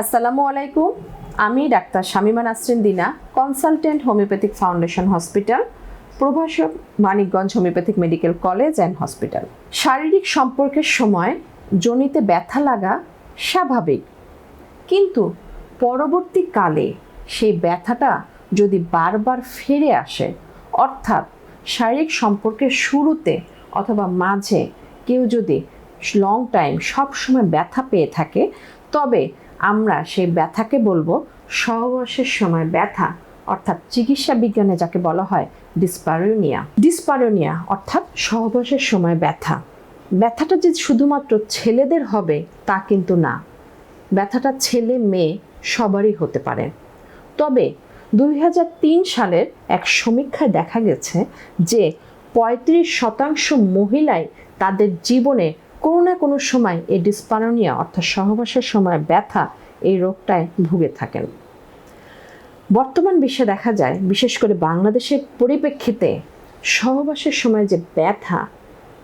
আসসালামু আলাইকুম। আমি doctor Shamima Nasrin Dina, consultant homeopathic foundation hospital, প্রভাষক Manikganj homeopathic medical college and hospital. শারীরিক সম্পর্কের সময় জনিতে ব্যথা লাগা স্বাভাবিক, কিন্তু পরবর্তীকালে সেই ব্যথাটা যদি বারবার ফিরে আসে, অর্থাৎ শারীরিক সম্পর্কের শুরুতে অথবা মাঝে কেউ যদি লং টাইম সবসময় ব্যথা পেয়ে থাকে, তবে আমরা সেই ব্যথাকে বলব সহবাসের সময় ব্যথা, অর্থাৎ চিকিৎসা বিজ্ঞানে যাকে বলা হয় ডিসপারোনিয়া। ডিসপারোনিয়া অর্থাৎ সহবাসের সময় ব্যথা। ব্যথাটা যে শুধুমাত্র ছেলেদের হবে তা কিন্তু না। ব্যথাটা ছেলে মেয়ে সবারই হতে পারে। তবে দুই হাজার তিন সালের এক সমীক্ষায় দেখা গেছে যে পঁয়ত্রিশ শতাংশ মহিলাই তাদের জীবনে কোনো না কোনো সময় এই ডিসপারোনিয়া অর্থাৎ সহবাসের সময় ব্যথা, এই রোগটায় ভুগে থাকেন। বর্তমান বিশ্বে দেখা যায়, বিশেষ করে বাংলাদেশের পরিপ্রেক্ষিতে, সহবাসের সময় যে ব্যথা,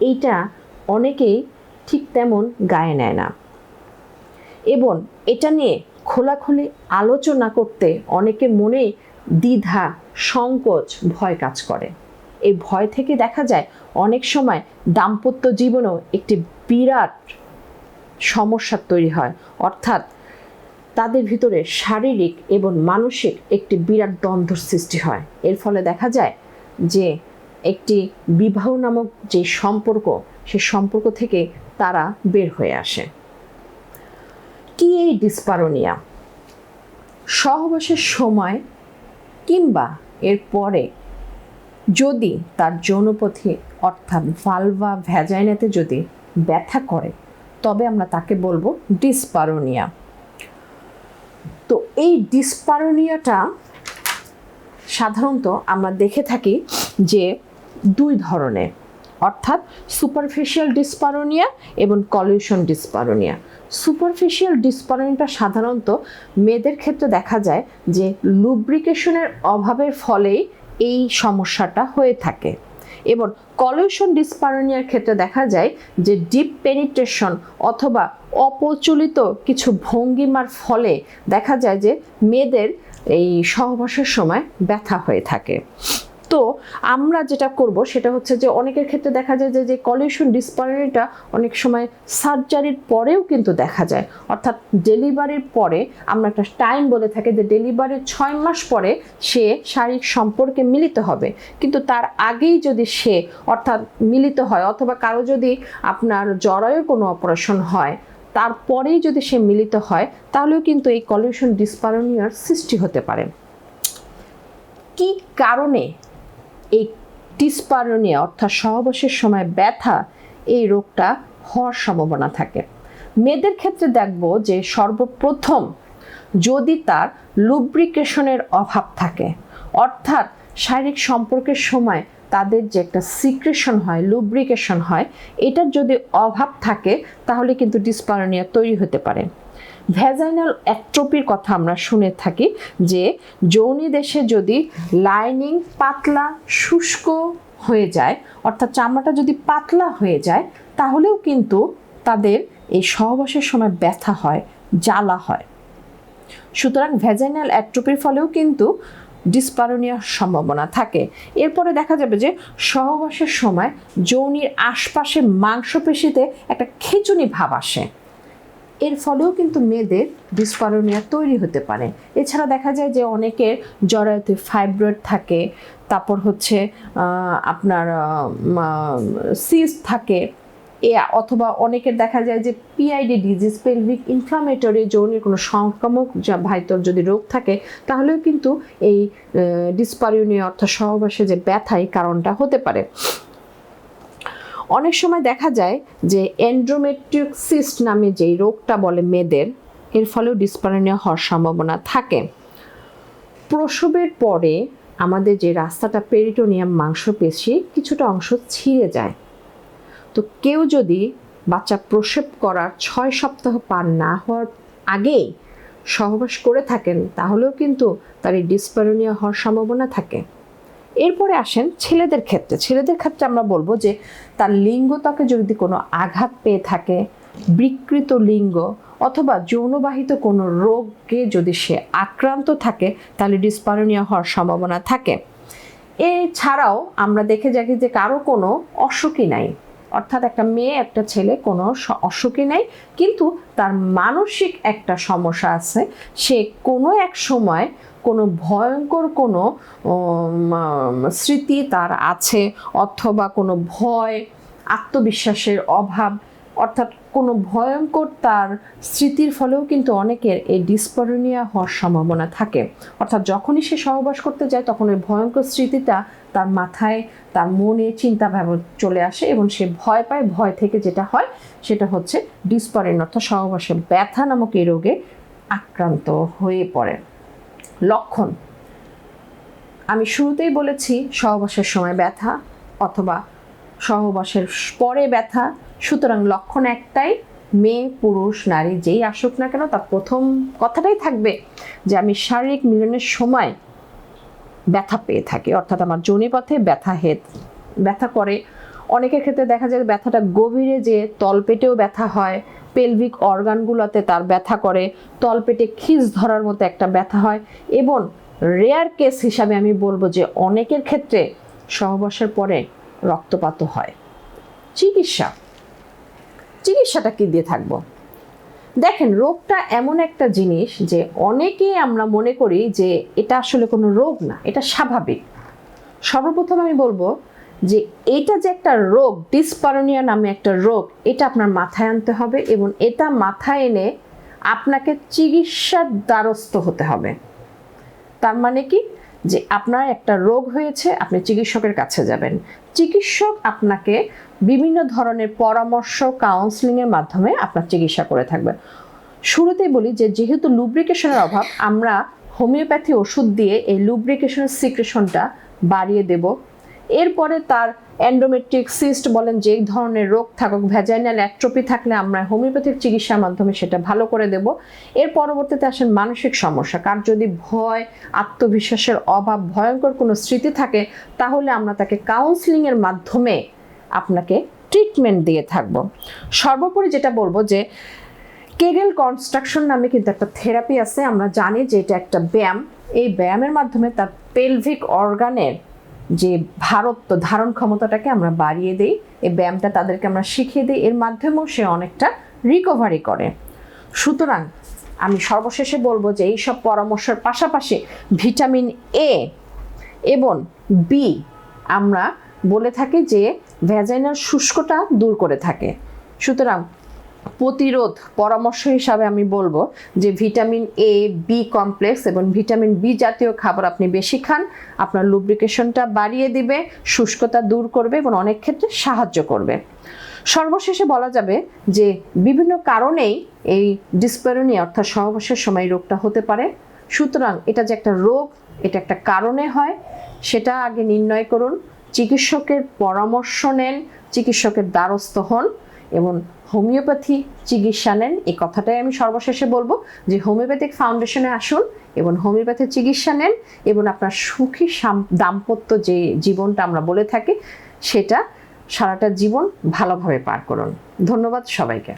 এইটা অনেকেই ঠিক তেমন গায়ে নেয় না। এবং এটা নিয়ে খোলাখুলি আলোচনা করতে অনেকের মনেই দ্বিধা, সংকোচ, ভয় কাজ করে। এই ভয় থেকে দেখা যায় অনেক সময় দাম্পত্য জীবনেও একটি বিরাট সমস্যা তৈরি হয়। অর্থাৎ তাদের ভিতরে শারীরিক এবং মানসিক একটি বিরাট দ্বন্দ্ব সৃষ্টি হয়। এর ফলে দেখা যায় যে একটি বিবাহ নামক যে সম্পর্ক, সে সম্পর্ক থেকে তারা বের হয়ে আসে। কি এই ডিসপারোনিয়া সহবাসের সময় কিংবা এর পরে যদি তার যৌনপথে, অর্থাৎ ভালভা ভ্যাজাইনাতে যদি ব্যথা করে, তবে আমরা তাকে বলব ডিসপারোনিয়া তো এই ডিসপারোনিয়াটা সাধারণত আমরা দেখে থাকি যে দুই ধরনের, অর্থাৎ সুপারফিশিয়াল ডিসপারোনিয়া এবং কলিউশন ডিসপারোনিয়া সুপারফিশিয়াল ডিসপারোনিয়াটা সাধারণত মেয়েদের ক্ষেত্রে দেখা যায় যে লুব্রিকেশনের অভাবের ফলেই এই সমস্যাটা হয়ে থাকে। এবং কলিউশন ডিসপারোনিয়ার ক্ষেত্রে দেখা যায় যে ডিপ পেনিট্রেশন অথবা অপ্রচলিত কিছু ভঙ্গিমার ফলে দেখা যায় যে মেয়েদের এই সহবাসের সময় ব্যথা হয়ে থাকে। তো আমরা যেটা করব সেটা হচ্ছে যে অনেকের ক্ষেত্রে দেখা যায় যে যে কলিউশন ডিসপারিটা অনেক সময় সার্জারির পরেও কিন্তু দেখা যায়। অর্থাৎ ডেলিভারির পরে আমরা একটা টাইম বলে থাকি যে ডেলিভারির ছয় মাস পরে সে শারীরিক সম্পর্কে মিলিত হবে। কিন্তু তার আগেই যদি সে অর্থাৎ মিলিত হয় অথবা কারও যদি আপনার জরায়ুর কোনো অপারেশন হয়, তারপরেই যদি সে মিলিত হয়, তাহলেও কিন্তু এই কলিউশন ডিসপারোনিয়ার সৃষ্টি হতে পারে। কি কারণে এই ডিসপারোনিয়া, অর্থাৎ সহবাসের সময় ব্যথা, এই রোগটা হওয়ার সম্ভাবনা থাকে। মেয়েদের ক্ষেত্রে দেখব যে সর্বপ্রথম যদি তার লুব্রিকেশনের অভাব থাকে, অর্থাৎ শারীরিক সম্পর্কের সময় তাদের যে একটা সিক্রেশন হয় লুব্রিকেশন হয়, এটার যদি অভাব থাকে, তাহলে কিন্তু ডিসপারোনিয়া তৈরি হতে পারে। ভ্যাজাইনাল অ্যাট্রোপির কথা আমরা শুনে থাকি, যে যৌনি দেশে যদি লাইনিং পাতলা, শুষ্ক হয়ে যায়, অর্থাৎ চামড়াটা যদি পাতলা হয়ে যায়, তাহলেও কিন্তু তাদের এই সহবাসের সময় ব্যথা হয়, জ্বালা হয়। সুতরাং ভ্যাজাইনাল অ্যাট্রোপির ফলেও কিন্তু ডিসপারোনিয়ার সম্ভাবনা থাকে। এরপরে দেখা যাবে যে সহবাসের সময় যৌনির আশপাশে মাংসপেশিতে একটা খিচুনি ভাব আসে। এর ফলেও কিন্তু মেয়েদের ডিসপারোনিয়া তৈরি হতে পারে। এছাড়া দেখা যায় যে অনেকের জরায়ুতে ফাইব্রয়েড থাকে, তারপর হচ্ছে আপনার সিস থাকে, এ, অথবা অনেকের দেখা যায় যে পিআইডি ডিজিজ পেলভিক ইনফ্লামেটরি যৌনের কোনো সংক্রামক যা ভাইতর যদি রোগ থাকে, তাহলেও কিন্তু এই ডিসপারিউনিয়া অর্থাৎ সহবাসে যে ব্যথা এই কারণটা হতে পারে। অনেক সময় দেখা যায় যে অ্যান্ড্রোমেট্রিক সিস্ট নামে যেই রোগটা বলে মেয়েদের, এর ফলেও ডিসপারোনিয়া হওয়ার সম্ভাবনা থাকে। প্রসবের পরে আমাদের যে রাস্তাটা পেরিটোনিয়াম মাংসপেশি, কিছুটা অংশ ছিঁড়ে যায়। তো কেউ যদি বাচ্চা প্রসব করার ছয় সপ্তাহ পার না হওয়ার আগেই সহবাস করে থাকেন, তাহলেও কিন্তু তার এই ডিসপারোনিয়া হওয়ার সম্ভাবনা থাকে। এরপরে আসেন ছেলেদের ক্ষেত্রে। ছেলেদের ক্ষেত্রে আমরা বলব যে, তার লিঙ্গতাকে যদি কোনো আঘাত পেয়ে থাকে, বিকৃত লিঙ্গ অথবা যৌনবাহিত কোনো রোগে যদি সে আক্রান্ত থাকে, তাহলে ডিসপারণীয় হওয়ার সম্ভাবনা থাকে। এছাড়াও আমরা দেখে যাকি যে, কারও কোনো অসুখই নাই। অর্থাৎ একটা মেয়ে, একটা ছেলে, কোনো অসুখী নেই। কিন্তু তার মানসিক একটা সমস্যা আছে। সে কোনো এক সময় কোনো ভয়ঙ্কর কোনো স্মৃতি তার আছে, অথবা কোনো ভয়, আত্মবিশ্বাসের অভাব অর্থাৎ কোনো ভয়ঙ্কর তার স্মৃতির ফলেও কিন্তু অনেকের এই ডিসপারোনিয়া হওয়ার সম্ভাবনা থাকে। অর্থাৎ যখনই সে সহবাস করতে যায়, তখন ওই ভয়ঙ্কর স্মৃতিটা তার মাথায়, তার মনে চিন্তা ভাবনা চলে আসে এবং সে ভয় পায়। ভয় থেকে যেটা হয়, সেটা হচ্ছে ডিসপারেন অর্থাৎ সহবাসে ব্যথা নামক এই রোগে আক্রান্ত হয়ে পড়ে। লক্ষণ। আমি শুরুতেই বলেছি, সহবাসের সময় ব্যথা অথবা সহবাসের পরে ব্যথা সুতরাং লক্ষণ একটাই, মেয়ে, পুরুষ, নারী, যেই আসুক না কেন, তার প্রথম কথাটাই থাকবে যে আমি শারীরিক মিলনের সময় ব্যথা পেয়ে থাকি। অর্থাৎ আমার যোনিপথে ব্যথা হেদ, ব্যথা করে। অনেকের ক্ষেত্রে দেখা যায় ব্যথাটা গভীরে যে তলপেটেও ব্যথা হয় পেলভিক অর্গানগুলোতে তার ব্যথা করে, তলপেটে খিস ধরার মতো একটা ব্যথা হয় এবং রেয়ার কেস হিসাবে আমি বলব যে অনেকের ক্ষেত্রে সহবাসের পরে রক্তপাতও হয়। চিকিৎসা চিকিৎসাটা কি দিয়ে থাকব? দেখেন, রোগটা এমন একটা জিনিস যে অনেকেই আমরা মনে করি যে এটা আসলে কোনো রোগ না, এটা স্বাভাবিক। সর্বপ্রথম আমি বলব যে এটা যে একটা রোগ ডিসপারোনিয়া নামে একটা রোগ, এটা আপনার মাথায় আনতে হবে এবং এটা মাথায় এনে আপনাকে চিকিৎসার দ্বারস্থ হতে হবে। তার মানে কি? যে আপনার একটা রোগ হয়েছে, আপনি চিকিৎসকের কাছে যাবেন। চিকিৎসক আপনাকে বিভিন্ন ধরনের পরামর্শ কাউন্সিলিংয়ের মাধ্যমে আপনার চিকিৎসা করে থাকবে। শুরুতেই বলি যে, যেহেতু লুব্রিকেশনের অভাব, আমরা হোমিওপ্যাথি ওষুধ দিয়ে এই লুব্রিকেশনের সিক্রেশনটা বাড়িয়ে দেব। এরপরে তার অ্যান্ডোমেট্রিক সিস্ট বলেন যে ধরনের রোগ থাকুক ভ্যাজাইনাল অ্যাট্রোপি থাকলে আমরা হোমিওপ্যাথিক চিকিৎসার মাধ্যমে সেটা ভালো করে দেব। এর পরবর্তীতে আসেন মানসিক সমস্যা। কার যদি ভয়, আত্মবিশ্বাসের অভাব, ভয়ঙ্কর কোনো স্মৃতি থাকে, তাহলে আমরা তাকে কাউন্সিলিংয়ের মাধ্যমে আপনাকে ট্রিটমেন্ট দিয়ে থাকব। সর্বোপরি যেটা বলব যে কেগেল কনস্ট্রাকশন নামে কিন্তু একটা থেরাপি আছে। আমরা জানি যে, এটা একটা ব্যায়াম। এই ব্যায়ামের মাধ্যমে তার পেলভিক অর্গানের যে ভারত্ব ধারণ ক্ষমতাটাকে আমরা বাড়িয়ে দিই এই ব্যায়ামটা তাদেরকে আমরা শিখিয়ে দিই, এর মাধ্যমেও সে অনেকটা রিকভারি করে। সুতরাং আমি সর্বশেষে বলব যে এই সব পরামর্শের পাশাপাশি ভিটামিন এ এবং বি আমরা বলে থাকি যে ভ্যাজাইনাল শুষ্কটা দূর করে থাকে। সুতরাং প্রতিরোধ পরামর্শ হিসাবে আমি বলব যে ভিটামিন এ বি কমপ্লেক্স এবং ভিটামিন বি জাতীয় খাবার আপনি বেশি খান, আপনার লুব্রিকেশনটা বাড়িয়ে দিবে, শুষ্কতা দূর করবে এবং অনেক ক্ষেত্রে সাহায্য করবে। সর্বশেষে বলা যাবে যে বিভিন্ন কারণেই এই ডিসপেরোনিয়া অর্থাৎ সহবাসের সময় রোগটা হতে পারে। সুতরাং এটা যে একটা রোগ, এটা একটা কারণে হয়, সেটা আগে নির্ণয় করুন। চিকিৎসকের পরামর্শ নেন, চিকিৎসকের দ্বারস্থ হন। এবং হোমিওপ্যাথি চিকিৎসা নেন। এই কথাটাই আমি সর্বশেষে বলব যে হোমিওপ্যাথিক ফাউন্ডেশনে আসুন এবং হোমিওপ্যাথি চিকিৎসা নেন এবং আপনার সুখী দাম্পত্য যে জীবনটা আমরা বলে থাকি, সেটা সারাটা জীবন ভালোভাবে পার করুন। ধন্যবাদ সবাইকে।